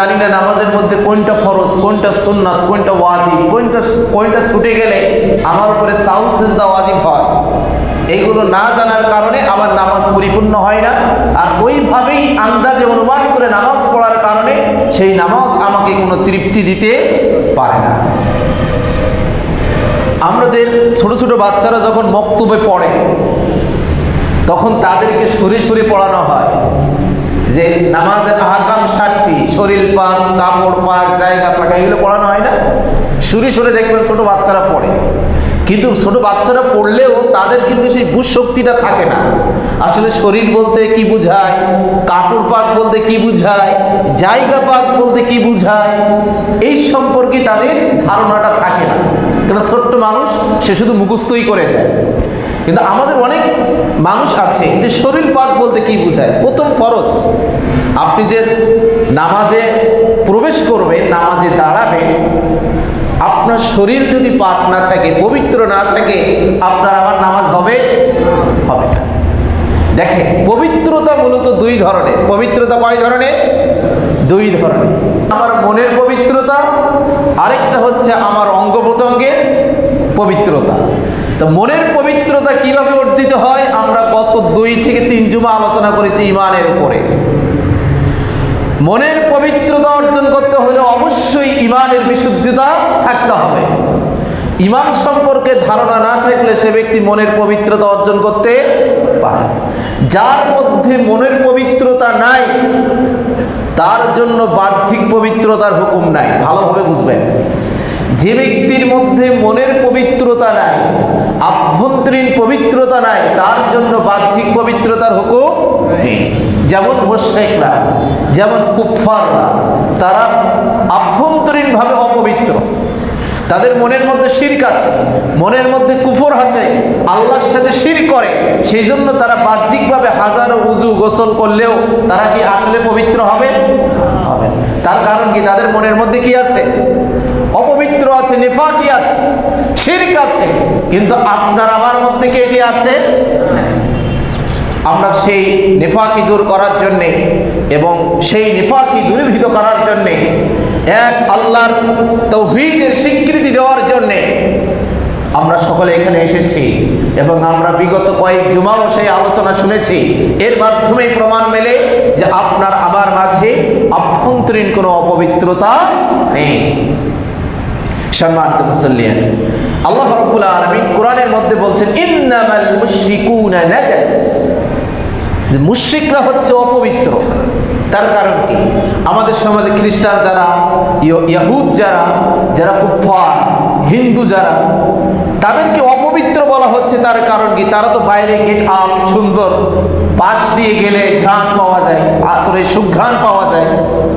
জানি না নামাজের মধ্যে কোনটা ফরজ, কোনটা সুন্নাত, কোনটা ওয়াজিব, কোনটা কোনটা ছুটে গেলে আমার উপরে সাউন্ড সেজদা ওয়াজিব হয়। এইগুলো না জানার কারণে আমার নামাজ পরিপূর্ণ হয় না। আর ওইভাবেই আন্দাজে অনুমান করে নামাজ পড়ার কারণে সেই নামাজ আমাকে কোনো তৃপ্তি দিতে পারে না। আমাদের ছোট ছোট বাচ্চারা যখন মক্তবে পড়ে, তখন তাদেরকে সরে সরে পড়ানো হয় যে নামাজের ষাটটি শরীর পাক, কাপড় পাক, জায়গা পাক, এগুলো পড়ানো হয় না। সুরে সুরে দেখবেন ছোট বাচ্চারা পড়ে। কিন্তু ছোট বাচ্চারা পড়লেও তাদের কিন্তু সেই বুঝ শক্তিটা থাকে না। আসলে শরীর বলতে কি বুঝায়, কাপড় পাক বলতে কি বুঝায়, জায়গা পাক বলতে কি বুঝায়, এই সম্পর্কে তাদের ধারণাটা থাকে না। কেন ছোট্ট মানুষ, সে শুধু মুখস্থই করে যায়। কিন্তু আমাদের অনেক মানুষ আছে যে শরীর পাক বলতে কি বোঝায়? প্রথম ফরজ, আপনি যে নামাজে প্রবেশ করবেন নামাজে দাঁড়াবেন আপনার শরীর যদি পাক না থাকে, পবিত্র না থাকে, আপনার আমার নামাজ হবে? হবে না। দেখেন, পবিত্রতা মূলত দুই ধরনের। পবিত্রতা কয় ধরনের? দুই ধরনের। আমার মনের পবিত্রতা, আরেকটা হচ্ছে আমার অঙ্গ প্রত্যঙ্গের পবিত্রতা। তো মনের পবিত্রতা কীভাবে অর্জিত হয়? আমরা গত দুই থেকে তিন জুমা আলোচনা করেছি ইমানের উপরে। মনের পবিত্রতা অর্জন করতে হলে অবশ্যই ইমানের বিশুদ্ধতা থাকতে হবে। ইমান সম্পর্কে ধারণা না থাকলে সে ব্যক্তি মনের পবিত্রতা অর্জন করতে পারে। যার মধ্যে মনের পবিত্রতা নাই, তার জন্য বাহ্যিক পবিত্রতার হুকুম নাই। ভালোভাবে বুঝবেন। যে ব্যক্তির মধ্যে মনের পবিত্রতা নাই, আভ্যন্তরীণ পবিত্রতা নাই, তার জন্য বাহ্যিক পবিত্রতার হুকুম নেই। যেমন মোশেকরা যেমন কুফাররা তারা আভ্যন্তরীণভাবে অপবিত্র। তাদের মনের মধ্যে শিরক আছে, মনের মধ্যে কুফর আছে, আল্লাহর সাথে শির করে, সেই জন্য তারা বাহ্যিকভাবে হাজারো উজু গোসল করলেও তারা কি আসলে পবিত্র হবে? হবে তার কারণ কি? তাদের মনের মধ্যে কি আছে? অপবিত্র আছে, নেফাকি আছে, শিরক আছে। কিন্তু আপনার আমার মধ্যে কে কি আছে? আমরা সেই নেফাকি দূর করার জন্যে এবং সেই নেফাকি দূরীভূত করার জন্যে এক আল্লাহর তৌহিদের স্বীকৃতি দেওয়ার জন্যে আমরা সকলে এখানে এসেছি এবং আমরা বিগত কয়েক জুমাও সেই আলোচনা শুনেছি। এর মাধ্যমেই প্রমাণ মেলে যে আপনার আমার মাঝে আভ্যন্তরীণ কোনো অপবিত্রতা নেই। সম্মানিত মুসল্লিয়ান আল্লাহ রাব্বুল আলামিন কোরআনের মধ্যে বলছেন, ইন্নামাল মুশরিকুনা নাজাস। যে মুশরিকরা হচ্ছে অপবিত্র। তার কারণ কি? আমাদের সমাজে খ্রিস্টান যারা ইয়াহুদ যারা যারা কুফার হিন্দু যারা, তাদেরকে অপবিত্র বলা হচ্ছে। তার কারণ কি? তারা তো বাইরে গেট আপ সুন্দর পাশ দিয়ে গেলে ঘ্রাণ পাওয়া যায়, আতরে সুঘ্রাণ পাওয়া যায়।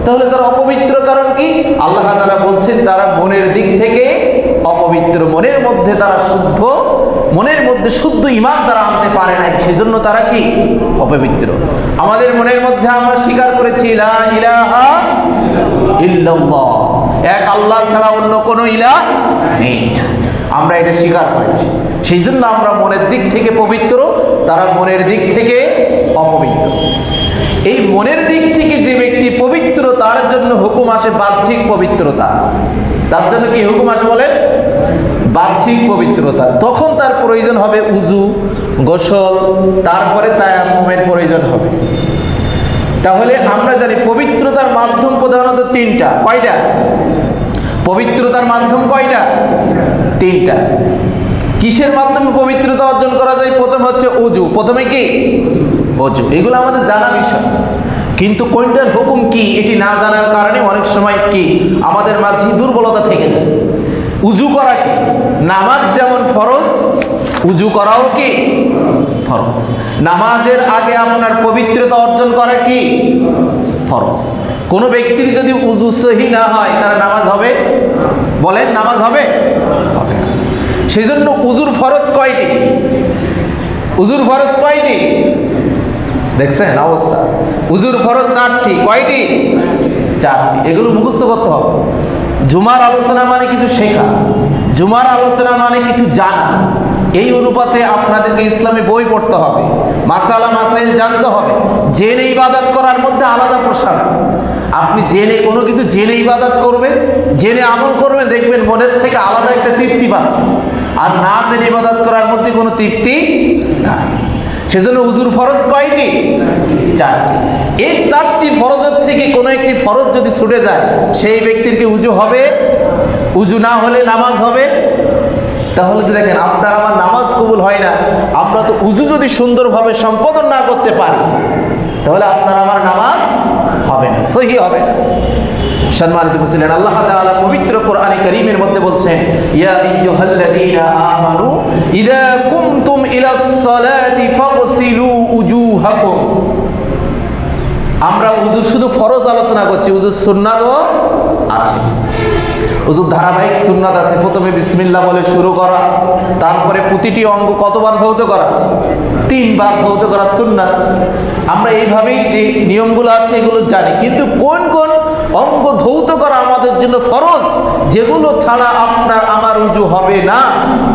তাহলে তারা অপবিত্র কারণ কি? আল্লাহ তারা বলছেন, তারা মনের দিক থেকে অপবিত্র, মনের মধ্যে তারা শুদ্ধ, মনের মধ্যে শুদ্ধ ইমান তারা আনতে পারে নাই। সেজন্য তারা কি? অপবিত্র। আমাদের মনের মধ্যে আমরা স্বীকার করেছি এক আল্লাহ ছাড়া অন্য কোনো ইলাহ নেই। আমরা এটা স্বীকার করেছি। সেই জন্য আমরা মনের দিক থেকে পবিত্র, তারা মনের দিক থেকে অপবিত্র। এই মনের দিক থেকে যে ব্যক্তি পবিত্র তার জন্য হুকুম আসে বাহ্যিক পবিত্রতা। তার জন্য কি হুকুম আসে বলে? বাহ্যিক পবিত্রতা। তখন তার প্রয়োজন হবে উজু, গোসল, তারপরে তায়াম্মুমের প্রয়োজন হবে। তাহলে আমরা জানি পবিত্রতার মাধ্যম প্রধানত তিনটা। কয়টা? পবিত্রতার মাধ্যম কয়টা? তিনটা। কিসের মাধ্যমে পবিত্রতা অর্জন করা যায়? প্রথম হচ্ছে অজু প্রথমে কি? অজু এগুলো আমাদের জানা বিষয়। কিন্তু কোনটার হুকুম কি এটি না জানার কারণে অনেক সময় কি আমাদের মাঝে দুর্বলতা থেকে যায়? উজু করা কি? নামাজ যেমন ফরজ, উজু করাও কি ফরজ? নামাজের আগে আপনার পবিত্রতা অর্জন করা কি ফরজ? কোনো ব্যক্তির যদি উজু সহি না হয়, তার নামাজ হবে? বলেন, নামাজ হবে? হবে সেই জন্য উজুর ফরজ কয়টি? উজুর ফরজ কয়টি? দেখছেন অবস্থা। উজুর ফরজ চারটি, কয়টি? চারটি। এগুলো মুখস্থ করতে হবে। জুমার আলোচনা মানে কিছু শেখা, জুমার আলোচনা মানে কিছু জানা। এই অনুপাতে আপনাদেরকে ইসলামী বই পড়তে হবে, মাসালা, মাসাইল জানতে হবে। জেনে ইবাদত করার মধ্যে আলাদা প্রসাদ আপনি জেনে, কোনো কিছু জেনে ইবাদত করবেন, জেনে আমল করবেন, দেখবেন মনের থেকে আলাদা একটা তৃপ্তি পাচ্ছে আর না জেনে ইবাদত করার মধ্যে কোনো তৃপ্তি নাই। সেজন্য উজুর ফরজ কয়টি? চারটি। এই চারটি ফরজের থেকে কোনো একটি ফরজ যদি ছুটে যায়, সেই ব্যক্তির কি উজু হবে? উজু না হলে নামাজ হবে? তাহলে তো দেখেন, আপনার আমার নামাজ কবুল হয় না। আমরা তো উজু যদি সুন্দরভাবে সম্পাদন না করতে পারি, তাহলে আপনার আমার নামাজ হবে না, সহি হবে না। সম্মানিত মুসলিম, আল্লাহ তাআলা পবিত্র কোরআনে কারীমের মধ্যে বলছেন, ইয়া আইয়ুহাল্লাযীনা আমানু ইযা কুমতুম ইলাস সালাতি ফাগসিলু উজুহাকুম। আমরা উযু শুধু ফরজ আলোচনা করছি উযু সুন্নাতও আছে। উজুর ধারাবাহিক সুন্নাত আছে। প্রথমে বিসমিল্লাহ বলে শুরু করা, তারপরে প্রতিটি অঙ্গ কতবার ধৌত করা? তিনবার ধৌত করা সুন্নাত। আমরা এইভাবেই যে নিয়মগুলো আছে এগুলো জানি, কিন্তু কোন কোন অঙ্গ ধৌত করা আমাদের জন্য ফরজ, যেগুলো ছাড়া আপনার আমার উজু হবে না,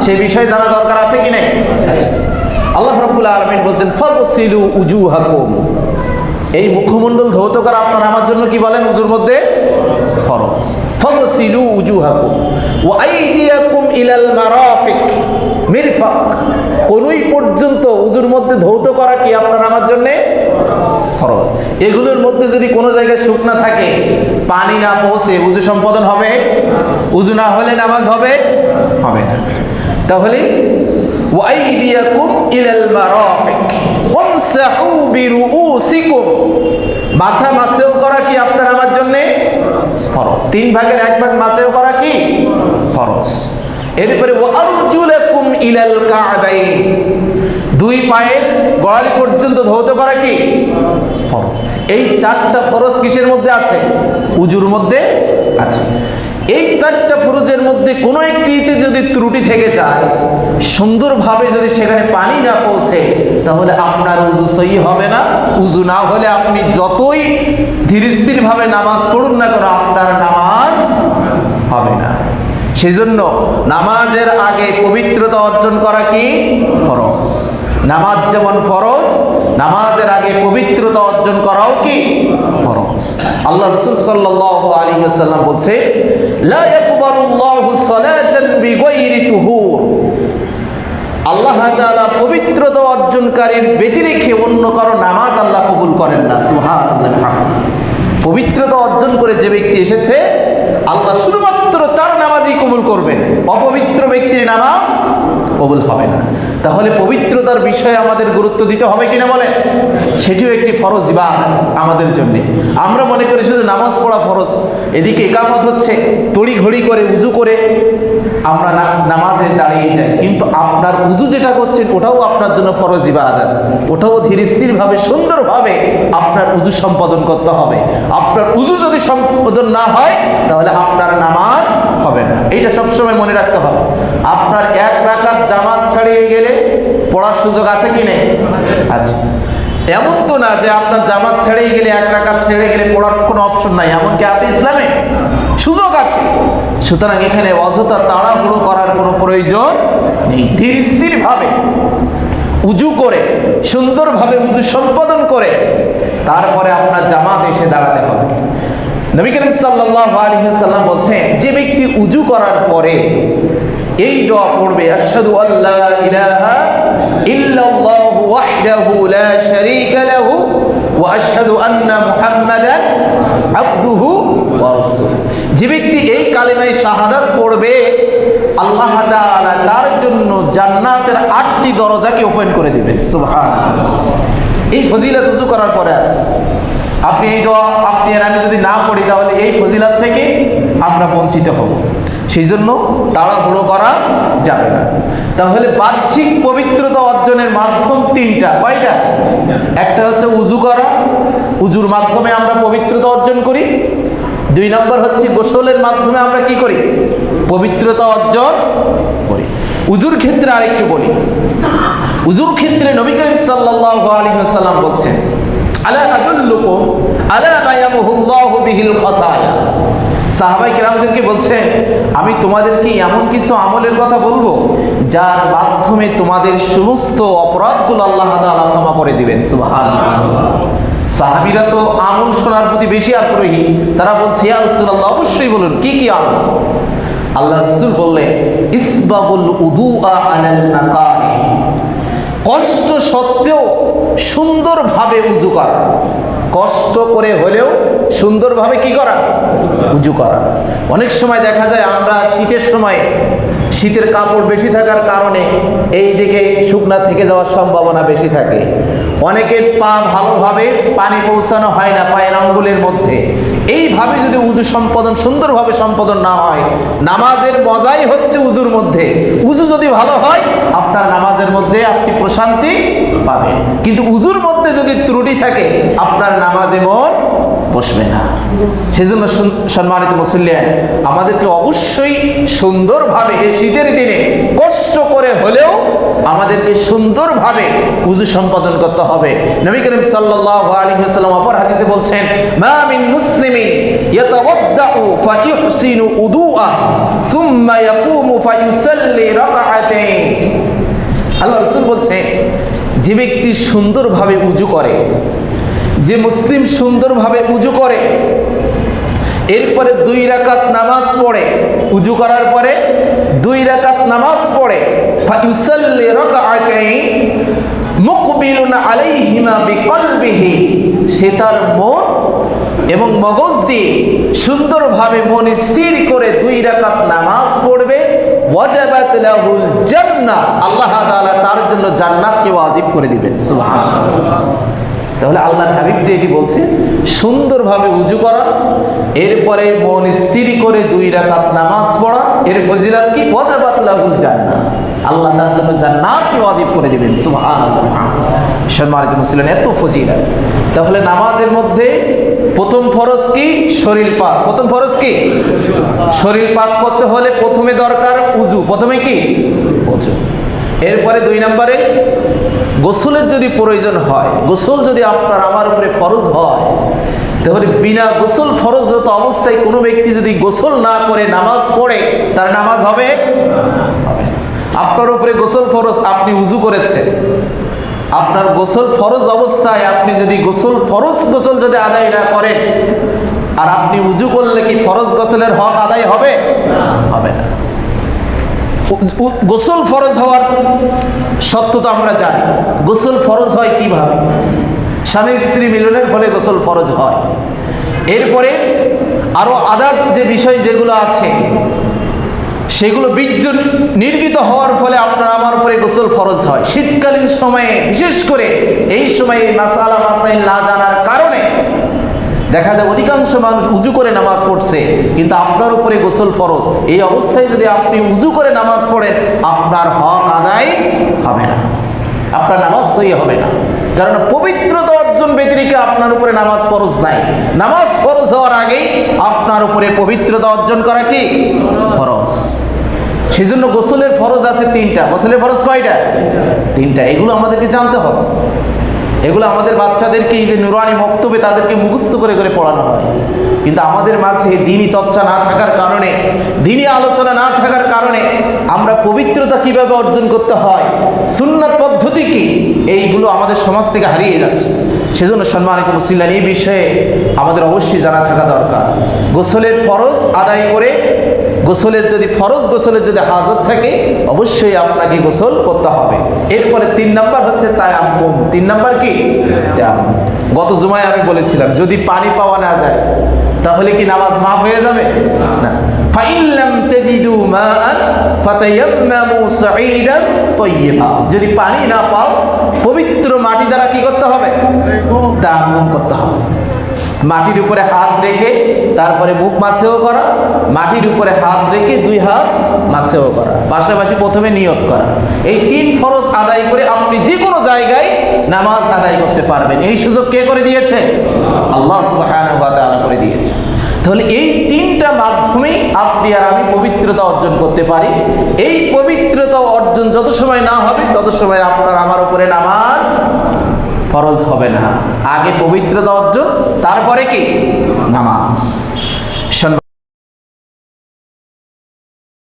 সে বিষয়ে জানা দরকার আছে কি নেই? আচ্ছা। আল্লাহ রব্বুল আলমিন বলছেন ফবসিলু উজু হাকুম এই মুখমণ্ডল ধৌত করা আপনার আমার জন্য কি বলেন উজুর মধ্যে? ফরজ। ফগসিলু উজুহাকুম ওয়া আইদিয়াকুম ইলাল মারাফিক। মিরফাক। কোনই পর্যন্ত উজুর মধ্যে ধৌত করা কি আপনার আমার জন্য? ফরজ। এগুলোর মধ্যে যদি কোনো জায়গায় শুকনা থাকে, পানি না পৌঁছে উজু সম্পাদন হবে? উজু না হলে নামাজ হবে? হবে না। তাহলে ওয়াইদিয়াকুম ইলাল মারাফিক। ওমসাহু বিরুউসিকুম। মাথা মাছেও করা কি আপনার আমার জন্য? ফরজ। তিন ভাগের এক ভাগ মাছেও করা কি? ফরজ। এরপরে ওয়ারজুলাকুম ইলাল কাবাইন দুই পায়ের গোড়ালি পর্যন্ত ধৌত করা কি? ফরজ। এই চারটা ফরজ কিসের মধ্যে আছে? উজুর মধ্যে আছে। এই চারটা ফরজের মধ্যে কোনো একটিতে যদি ত্রুটি থেকে যায়, সুন্দরভাবে যদি সেখানে পানি না পৌঁছে, তাহলে আপনার উজু সহি হবে না। উজু না হলে আপনি যতই ধীর স্থিরভাবে নামাজ পড়ুন না কেন, আপনার নামাজ হবে না। সেজন্য নামাজের আগে পবিত্রতা অর্জন করা কি? ফরজ। নামাজ যেমন ফরজ, নামাজের আগে পবিত্রতা অর্জন করাও কি? ফরজ। আল্লাহ রসুল সাল্লাহ আলী সাল্লাম বলছে লা ইয়াকবালুল্লাহু সালাতান বিগাইরি তুহুর। আল্লাহ তাআলা পবিত্রতা অর্জনকারীর ব্যতিরেখে অন্য কারও নামাজ আল্লাহ কবুল করেন না, সুবহানাল্লাহ পবিত্রতা অর্জন করে যে ব্যক্তি এসেছে, আল্লাহ শুধুমাত্র তার নামাজই কবুল করবেন। অপবিত্র ব্যক্তির নামাজ কবুল হবে না। তাহলে পবিত্রতার বিষয়ে আমাদের গুরুত্ব দিতে হবে কিনা বলে সেটিও একটি ফরজ বা আমাদের জন্য। আমরা মনে করি শুধু নামাজ পড়া ফরজ, এদিকে একামত হচ্ছে তড়ি ঘড়ি করে উজু করে আমরা নামাজে দাঁড়িয়ে যাই। কিন্তু আপনার উজু যেটা করছেন, ওটাও আপনার জন্য ফরজ ইবাদত। ওটাও ধীর স্থিরভাবে সুন্দরভাবে আপনার উজু সম্পাদন করতে হবে। আপনার উজু যদি সম্পাদন না হয়, তাহলে আপনার নামাজ হবে না। এইটা সবসময় মনে রাখতে হবে। আপনার এক রাকাত জামাত ছাড়িয়ে গেলে পড়ার সুযোগ আছে কি নেই? আছে। এমন তো না যে আপনার জামাত ছেড়ে গেলে, এক রাকাত ছেড়ে গেলে পড়ার কোনো অপশন নাই। এমন কি আছে ইসলামে? সুযোগ আছে। সুতরাং এখানে অযথা তাড়াহুড়ো করার কোনো প্রয়োজন নেই। ধীর স্থিরভাবে উজু করে, সুন্দরভাবে উজু সম্পাদন করে, তারপরে আপনার জামাত এসে দাঁড়াতে হবে। নবী করিম আলাইহি সাল্লাম বলছেন, যে ব্যক্তি উজু করার পরে এই দোয়া পড়বে, আশহাদু আল্লা ইলাহা ইল্লাল্লাহু ওয়াহদাহু লা শারীকা লাহু ওয়া আশহাদু আন্না মুহাম্মাদান আবদুহু ওয়া রাসূলুহু। যে ব্যক্তি এই কালেমায় শাহাদাত পড়বে, আল্লাহ তার জন্য জান্নাতের আটটি দরজাকে ওপেন করে দিবেন এই ফজিলত উজু করার পরে আছে। আপনি এই দোয়া, আপনি আর আমি যদি না করি তাহলে এই ফজিলাত থেকে আমরা বঞ্চিত হব। সেই জন্য তাড়াহুড়ো করা যাবে না। তাহলে বাহ্যিক পবিত্রতা অর্জনের মাধ্যম তিনটা, কয়টা? একটা হচ্ছে উজু করা। উজুর মাধ্যমে আমরা পবিত্রতা অর্জন করি। দুই নম্বর হচ্ছে গোসলের মাধ্যমে আমরা কি করি? পবিত্রতা অর্জন করি। উজুর ক্ষেত্রে আরেকটু বলি। উজুর ক্ষেত্রে নবী করিম সাল্লাল্লাহু আলাইহি ওয়াসাল্লাম বলছেন, আলা আদুল্লুকুম আলা মা ইয়ামহুল্লাহু বিহিল খাতায়া? সাহাবাই কেরামদেরকে বলছেন, আমি তোমাদেরকে এমন কিছু আমলের কথা বলব, যার মাধ্যমে তোমাদের সমস্ত অপরাধগুলো আল্লাহ তাআলা ক্ষমা করে দিবেন। সুবহানাল্লাহ। সাহাবিরা তো আমল শোনার প্রতি বেশি আগ্রহী। তারা বলছে, ইয়া রাসূলুল্লাহ, অবশ্যই বলুন, কি কি আমল? আল্লাহ রসুল বললেন ইসবাবুল উদু কষ্ট সত্ত্বেও সুন্দরভাবে উজু করা। কষ্ট করে হলেও সুন্দরভাবে কি করা? উজু করা। অনেক সময় দেখা যায় আমরা শীতের সময় শীতের কাপড় বেশি থাকার কারণে এই দিকে শুকনা থেকে যাওয়ার সম্ভাবনা বেশি থাকে। অনেকের পা ভালোভাবে পানি পৌঁছানো হয় না, পায়ের আঙ্গুলের মধ্যে। এইভাবে যদি উজু সম্পাদন, সুন্দরভাবে সম্পাদন না হয়, নামাজের মজাই হচ্ছে উজুর মধ্যে। উজু যদি ভালো হয়, আপনার নামাজের মধ্যে আপনি প্রশান্তি পাবেন। কিন্তু উজুর মধ্যে যদি ত্রুটি থাকে, আপনার নামাজে মন বসবে না। সেজন্য সম্মানিত মুসল্লিয়ান, আমাদেরকে অবশ্যই সুন্দরভাবে এই শীতের দিনে কষ্ট করে হলেও আমাদেরকে সুন্দরভাবে উজু সম্পাদন করতে হবে। নবী করিম সাল্লাল্লাহু আলাইহি ওয়াসাল্লাম অপর হাদিসে বলছেন, মা মিন মুসলিমিন ইয়াতাওয়াদ্দাউ ফায়ুহসিনু উদুআ সুম্মা ইয়াকুমু ফায়ুসাল্লি রাকাআতাইন। আল্লাহ রাসূল বলছেন, যে ব্যক্তি সুন্দরভাবে উজু করে যে মুসলিম সুন্দরভাবে উজু করে, এরপরে দুই রাকাত নামাজ পড়ে, উজু করার পরে দুই রাকাত নামাজ পড়ে সে তার মন এবং মগজ দিয়ে সুন্দরভাবে মন স্থির করে দুই রাকাত নামাজ পড়বে জান্নাহ, আল্লাহ তার জন্য জান্নাতকে ওয়াজিব করে দিবেন তাহলে আল্লাহর হাবিব যে এটি বলছে, সুন্দরভাবে উজু করা, এরপরে মন স্থির করে দুই রাকাত নামাজ পড়া, এর ফজিলাত কি? ওয়াজাবাত লাহুল জান্নাহ। আল্লাহ তার জন্য জান্নাতকে ওয়াজিব করে দিবেন, সুবহানাল্লাহ। সম্মানিত মুসলিম, এত ফজিলাত। তাহলে নামাজের মধ্যে প্রথম ফরজ কি? শরীর পাক। প্রথম ফরজ কি? শরীর পাক করতে হলে প্রথমে দরকার উজু। প্রথমে কি? উজু। এরপরে দুই নম্বরে, গোসলের যদি প্রয়োজন হয়, গোসল যদি আপনার আমার উপরে ফরজ হয়, তাহলে বিনা গোসল ফরজরত অবস্থায় কোনো ব্যক্তি যদি গোসল না করে নামাজ পড়ে, তার নামাজ হবে? আপনার উপরে গোসল ফরজ আপনি উজু করেছেন। আপনার গোসল ফরজ অবস্থায় আপনি যদি গোসল ফরজ গোসল যদি আদায় না করেন, আর আপনি উজু করলে কি ফরজ গোসলের হক আদায় হবে? হবে না। গোসল ফরজ হওয়ার সত্য তো আমরা জানি। গোসল ফরজ হয় কীভাবে? স্বামী স্ত্রী মিলনের ফলে গোসল ফরজ হয়। এরপরে আরও আদার্স যে বিষয় যেগুলো আছে, সেগুলো বীর্য নির্মিত হওয়ার ফলে আপনার আমার উপরে গোসল ফরজ হয়। শীতকালীন সময়ে, বিশেষ করে এই সময়ে মাসালা মাসাইল না জানার কারণে দেখা যায় অধিকাংশ মানুষ উজু করে নামাজ পড়ছে, কিন্তু আপনার উপরে গোসল ফরজ। এই অবস্থায় যদি আপনি উজু করে নামাজ পড়েন, আপনার হক আদায় হবে না। আপনার নামাজ সহি হবে না। কারণ পবিত্রতা অর্জন ব্যতিরিকে আপনার উপরে নামাজ ফরজ নাই। নামাজ ফরজ হওয়ার আগেই আপনার উপরে পবিত্রতা অর্জন করা কি? ফরজ। সেজন্য গোসলের ফরজ আছে তিনটা। গোসলের ফরজ কয়টা? তিনটা। এগুলো আমাদেরকে জানতে হবে। এগুলো আমাদের বাচ্চাদেরকে এই যে নুরানি বক্তব্যে তাদেরকে মুখস্থ করে করে পড়ানো হয়। কিন্তু আমাদের মাঝে দিনই চর্চা না থাকার কারণে, দিনই আলোচনা না থাকার কারণে আমরা পবিত্রতা কীভাবে অর্জন করতে হয়, সুন্নাত পদ্ধতি কি, এইগুলো আমাদের সমাজ থেকে হারিয়ে যাচ্ছে। সেজন্য সম্মানিত মুসলিম এই বিষয়ে আমাদের অবশ্যই জানা থাকা দরকার। গোসলের ফরজ আদায় করে গোসলের যদি ফরজ গোসলের যদি হাজত থাকে, অবশ্যই আপনাকে গোসল করতে হবে। এরপরে তিন নাম্বার হচ্ছে তায়াম্মুম। তিন নাম্বার কি? গত জুমায় আমি বলেছিলাম, যদি পানি পাওয়া না যায়, তাহলে কি নামাজ মাফ হয়ে যাবে? না। যদি পানি না পাও, পবিত্র মাটি দ্বারা কি করতে হবে? করতে হবে। মাটির উপরে হাত রেখে তারপরে মুখ মাসেও করা, মাটির উপরে হাত রেখে দুই হাত মাসেও করা, পাশাপাশি প্রথমে নিয়ত করা। এই তিন ফরজ আদায় করে আপনি যে কোনো জায়গায় নামাজ আদায় করতে পারবেন। এই সুযোগ কে করে দিয়েছে? আল্লাহ তাআলা করে দিয়েছে। তাহলে এই তিনটা মাধ্যমেই আপনি আর আমি পবিত্রতা অর্জন করতে পারি। এই পবিত্রতা অর্জন যত সময় না হবে, তত সময় আপনার আমার উপরে নামাজ ফরজ হবে না। আগে পবিত্রতা অর্জন তারপরে কি? নামাজ।